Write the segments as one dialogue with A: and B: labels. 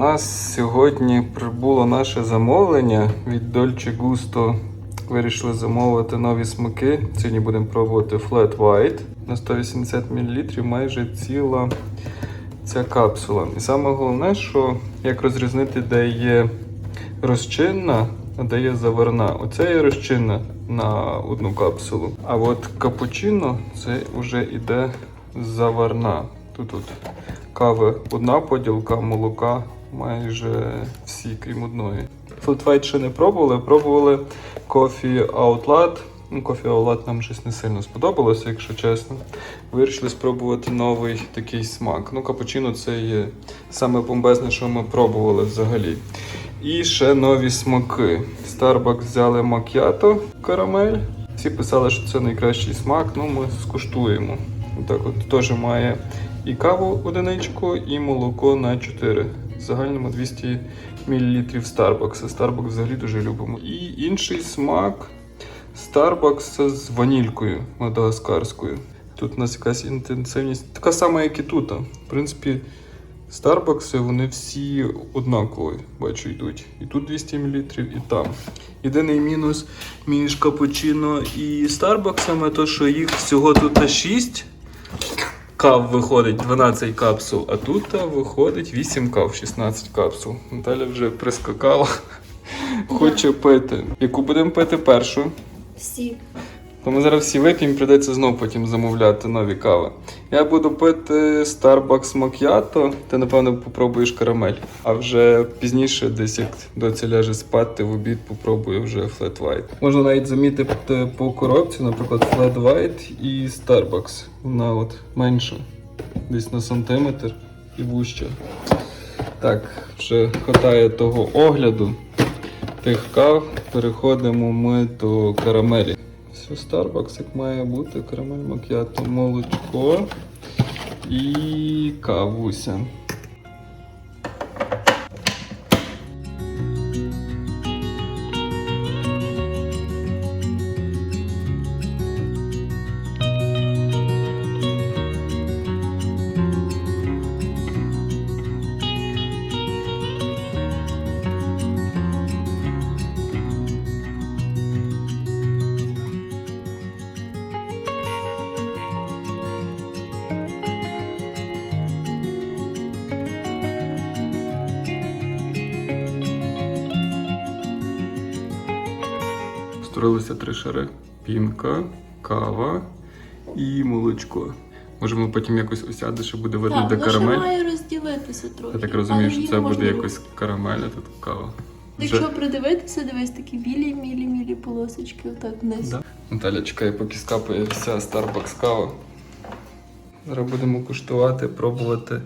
A: нас сьогодні прибуло наше замовлення від Dolce Gusto. Вирішили замовити нові смаки. Сьогодні будемо пробувати Flat White на 180 мл, майже ціла ця капсула. І саме головне, що як розрізнити, де є розчинна, а де є заварна. Оце є розчинна на одну капсулу. А от капучино це вже іде заварна. Тут от кави одна поділка, молока майже всі, крім одної. White ще не пробували, пробували Coffee Outlet. Coffee Outlet нам щось не сильно сподобалося, якщо чесно. Вирішили спробувати новий такий смак. Ну, капучино це є саме бомбезне, що ми пробували взагалі. І ще нові смаки. Starbucks взяли мак'ято карамель. Всі писали, що це найкращий смак. Ну, ми скуштуємо. Так от теж має і каву одиничку, і молоко на 4. Загальному 200 мл Starbucks. Starbucks взагалі дуже любимо. І інший смак Starbucks з ванількою мадагаскарською. Тут у нас якась інтенсивність, така сама, як і тут. В принципі, Старбакси вони всі однакові, бачу, йдуть. І тут 200 мл, і там. Єдиний мінус між капучино і Старбаксами, то що їх всього тут 6 кав виходить, 12 капсул, а тут виходить 8 кав, 16 капсул. Наталя вже прискакала, хоче пити. Яку будемо пити першу?
B: Всі.
A: То ми зараз всі вип'ємо, прийдеться знову потім замовляти нові кави. Я буду пити Starbucks Macchiato, ти напевно попробуєш карамель. А вже пізніше, десь як доця ляже спати, в обід попробую вже Flat White. Можна навіть замітити по коробці, наприклад, Flat White і Starbucks. Вона от менша, десь на сантиметр і вужча. Так, вже хватає того огляду тих кав. Переходимо ми до карамелі. Все Starbucks як має бути, карамель макіато, молочко і кавуся. Створилися три шари: пінка, кава і молочко. Може, воно потім якось осяде, що буде видно, де
B: ще
A: карамель.
B: має розділитися трохи.
A: Я так розумію, що це буде якось карамель, а тут кава.
B: Якщо придивитися, дивись такі білі, мілі, мілі полосочки, отак вниз.
A: Наталя чекає, поки скапає вся Starbucks кава. Зараз будемо куштувати, пробувати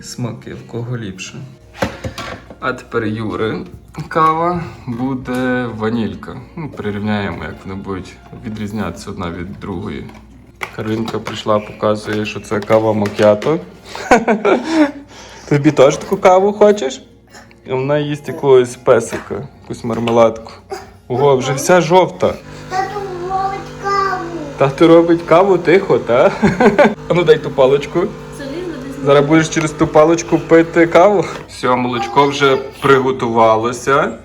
A: смаки, в кого ліпше. А тепер Юри. Кава буде ванілька. Ну, прирівняємо, як вони будуть відрізнятися одна від другої. Каринка прийшла, показує, що це кава макіато. Тобі теж таку каву хочеш? І вона їсть якогось песика, якусь мармеладку. Ого, вже вся жовта.
C: Тату ловить каву.
A: Тато робить каву тихо, та? А ну дай ту паличку. Зараз будеш через ту паличку пити каву. Все, молочко вже приготувалося.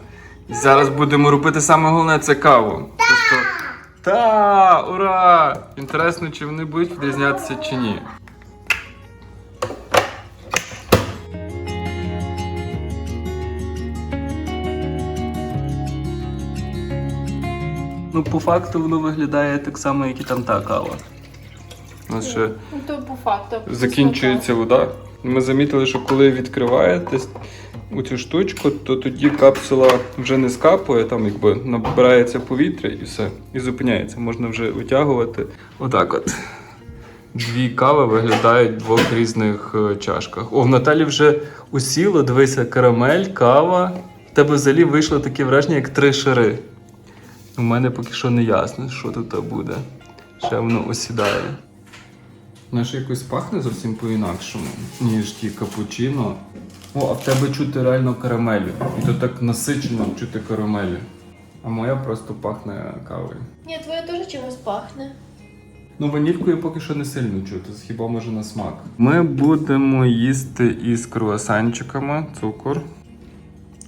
A: І зараз будемо робити саме головне це каву. Просто... Та, ура! Інтересно, чи вони будуть відрізнятися чи ні. Ну, по факту воно виглядає так само, як і там та кава. У нас ще
B: Ну, то по факту.
A: закінчується вода. Ми замітили, що коли відкриваєте у цю штучку, то тоді капсула вже не скапує, там якби набирається повітря і все, і зупиняється. Можна вже витягувати. Отак от. Дві кави виглядають в двох різних е, чашках. О, в Наталі вже усіло, дивися, карамель, кава. В тебе взагалі вийшло таке враження, як три шари. У мене поки що не ясно, що тут буде. Ще воно осідає. Знаєш, якось пахне зовсім по-інакшому, ніж ті капучино. О, а в тебе чути реально карамелю. І то так насичено чути карамелю. А моя просто пахне кавою.
B: Ні, твоя теж чимось пахне.
A: Ну, ванількою поки що не сильно чути, хіба може на смак. Ми будемо їсти із круасанчиками, цукор.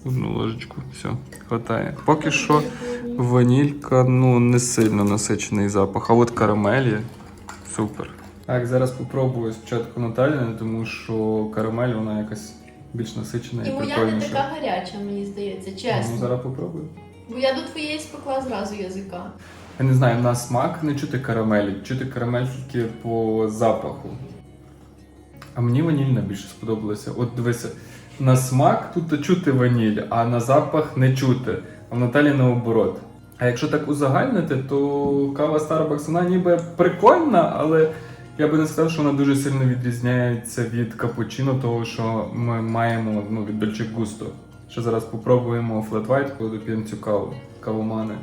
A: Одну ложечку, все, хватає. Поки що ванілька ну, не сильно насичений запах, а от карамелі супер. Так, зараз попробую спочатку Наталіни, тому що карамель вона якась більш насичена і,
B: І моя не
A: прикольніша.
B: така гаряча, мені здається,
A: Ну,
B: чесно.
A: зараз попробую.
B: Бо я до твоєї спекла зразу язика.
A: Я не знаю, на смак не чути карамелі, чути карамель тільки по запаху. А мені ванільна більше сподобалася. От дивися, на смак тут чути ваніль, а на запах не чути. А в Наталі наоборот. А якщо так узагальнити, то кава Starbucks вона ніби прикольна, але я би не сказав, що вона дуже сильно відрізняється від капучино, того, що ми маємо ну, від Dolce Gusto. Ще зараз попробуємо Flat White, коли доп'ємо цю каву. Кавомани.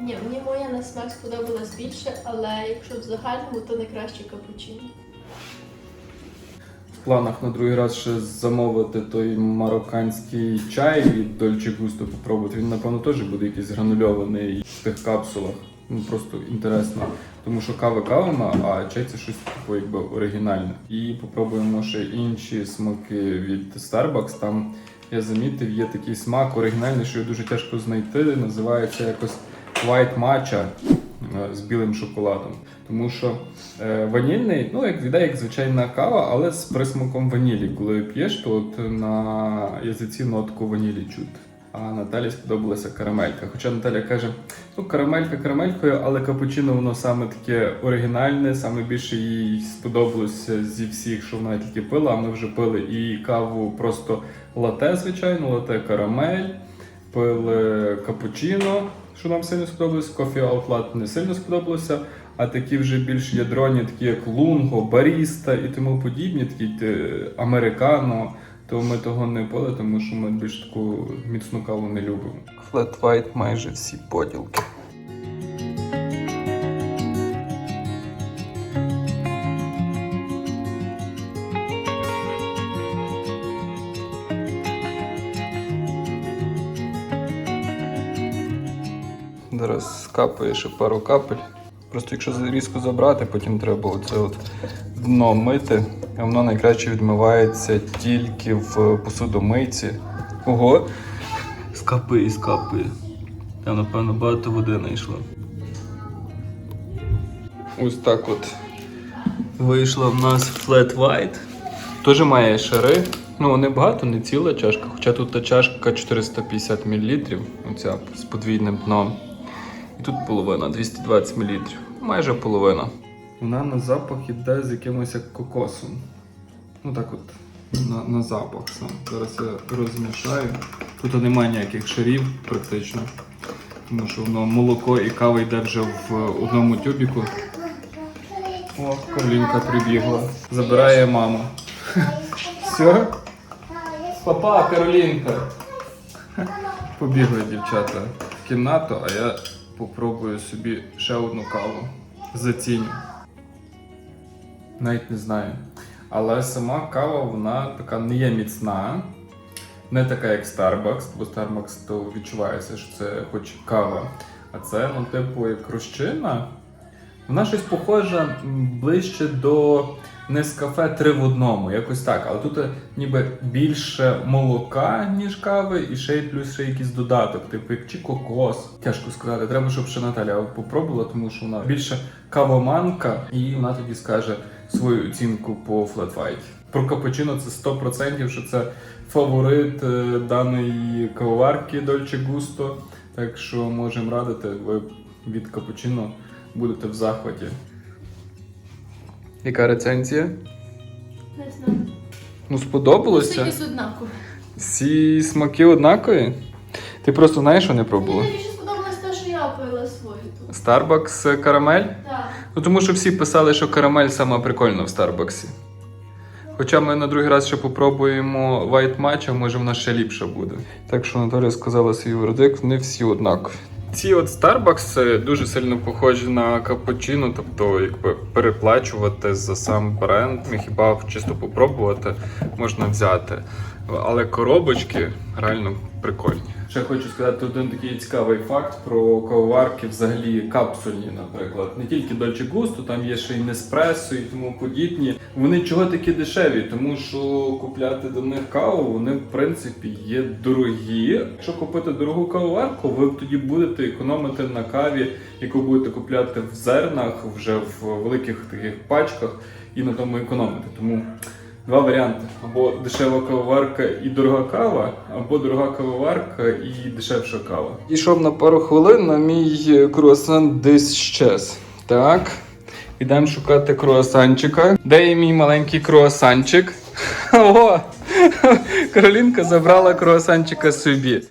B: Ні, мені моя на смак сподобалась більше, але якщо в загальному, то не краще капучино.
A: В планах на другий раз ще замовити той марокканський чай від Dolce Gusto попробувати. Він, напевно, теж буде якийсь гранульований в тих капсулах. Ну просто інтересно. Тому що кава кавами, а чай це щось таке, якби оригінальне. І попробуємо ще інші смаки від Starbucks. Там я замітив, є такий смак оригінальний, що його дуже тяжко знайти. Називається якось White Matcha з білим шоколадом. Тому що е, ванільний, ну як віде, як звичайна кава, але з присмаком ванілі. Коли п'єш, то от на язиці нотку ванілі чути. А Наталі сподобалася карамелька. Хоча Наталя каже, ну карамелька карамелькою, але капучино воно саме таке оригінальне, саме більше їй сподобалося зі всіх, що вона тільки пила. А ми вже пили і каву просто лате, звичайно, лате карамель, пили капучино, що нам сильно сподобалось. Кофі Outlet не сильно сподобалося. А такі вже більш ядроні, такі як лунго, баріста і тому подібні, такі е, американо, то ми того не пили, тому що ми більш таку міцну каву не любимо. Flat white майже всі поділки. Зараз скапає ще пару капель. Просто якщо різко забрати, потім треба оце от дно мити, воно найкраще відмивається тільки в посудомийці. Ого! Скапає, скапає. Там, напевно, багато води знайшло. Ось так от вийшла в нас flat white. Теж має шари. Ну, не багато, не ціла чашка, хоча тут та чашка 450 мл, оця з подвійним дном. І тут половина, 220 мл. Майже половина. Вона на запах іде з якимось як кокосом. Ну так от, на, на запах сам. Зараз я розмішаю. Тут немає ніяких шарів практично. Тому що воно молоко і кава йде вже в одному тюбіку. О, Каролінка прибігла. Забирає мама. Все? Папа, Каролінка. Побігли дівчата в кімнату, а я попробую собі ще одну каву. Заціню. Навіть не знаю. Але сама кава, вона така не є міцна. Не така, як Starbucks, бо Starbucks то відчувається, що це хоч кава. А це, ну, типу, як розчина. Вона щось похожа ближче до Нескафе три в одному, якось так. Але тут е, ніби більше молока, ніж кави, і ще й плюс ще якийсь додаток, типу як чи кокос. Тяжко сказати. Треба, щоб ще Наталя попробувала, тому що вона більше кавоманка, і вона тоді скаже свою оцінку по Flat White. Про капучино це 100%, що це фаворит е, даної кавоварки Dolce Gusto. Так що можемо радити, ви від капучино будете в захваті. Яка рецензія?
B: Не знаю.
A: Ну, сподобалося?
B: Всі однаково.
A: Всі смаки однакові? Ти просто знаєш, що не
B: Мені
A: пробувала?
B: найбільше сподобалось те, що я пила свою.
A: Starbucks е, карамель?
B: Так.
A: Ну тому що всі писали, що карамель сама прикольна в Старбаксі. Хоча ми на другий раз ще попробуємо White Matcha, може вона ще ліпша буде. Так що Наталя сказала свій вердикт, вони всі однакові. Ці от Starbucks дуже сильно похожі на капучино, тобто якби переплачувати за сам бренд. Ну, Хіба чисто попробувати можна взяти. Але коробочки реально прикольні. Ще хочу сказати один такий цікавий факт про кавоварки, взагалі капсульні, наприклад. Не тільки Dolce Gusto, там є ще й Nespresso і тому подібні. Вони чого такі дешеві? Тому що купляти до них каву, вони в принципі є дорогі. Якщо купити дорогу кавоварку, ви тоді будете економити на каві, яку будете купляти в зернах, вже в великих таких пачках, і на тому економити. Тому Два варіанти: або дешева кавоварка і дорога кава, або дорога кавоварка і дешевша кава. Ішов на пару хвилин, а мій круасан десь щез. Так. Ідемо шукати круасанчика. Де є мій маленький круасанчик? О! Каролінка забрала круасанчика собі.